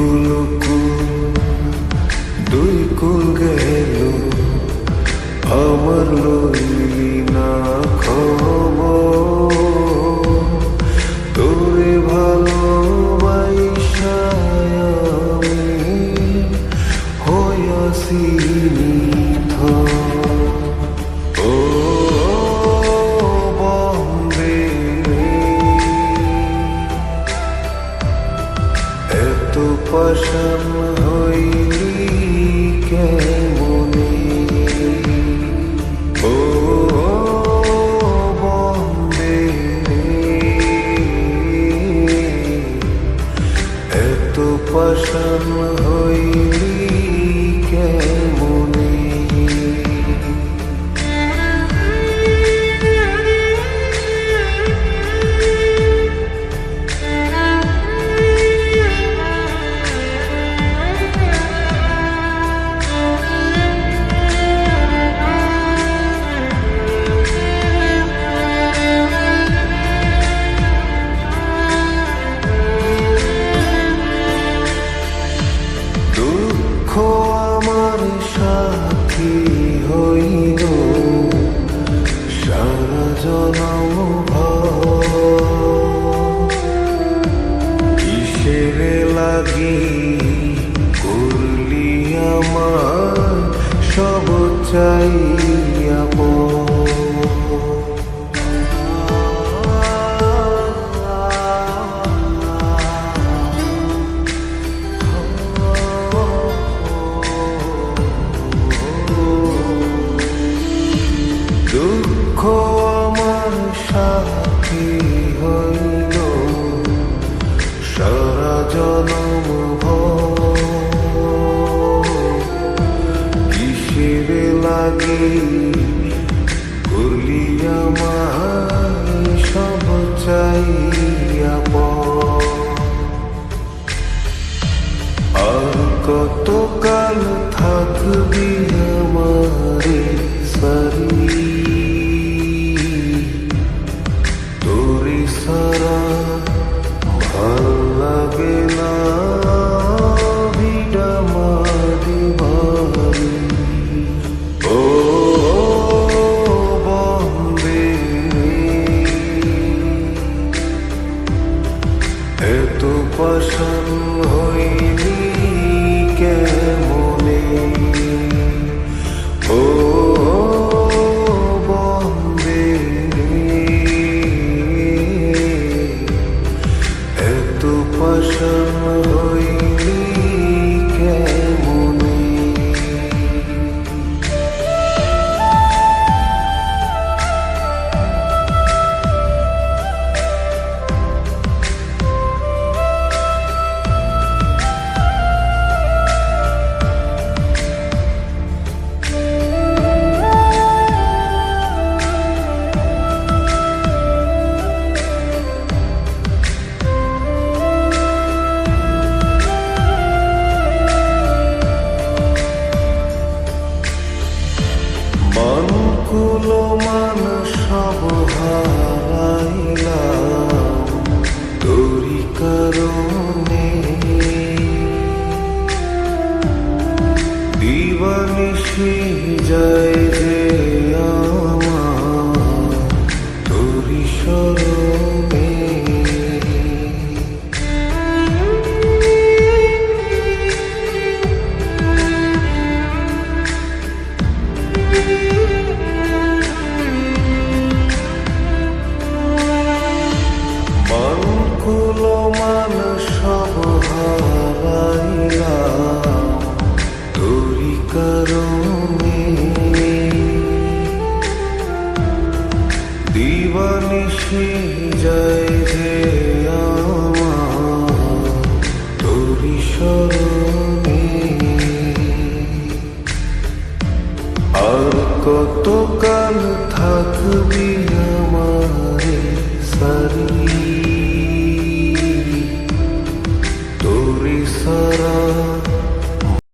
কুলকুল দুই কুল গেল আমার লইলি না খবর। অসম হইলি কেমনে? ও বন্দে পশম হইলি চাইয়া দুঃখ আমার সাথী হইল। সারা জন থাকবি আমারে সারি তোরে সারা ভালো লাগে না ভিডা মারি ভারি ও বম্বে এত পাশান বিষয় কতকাল থাকবি আমারে সারি। তোরি সারা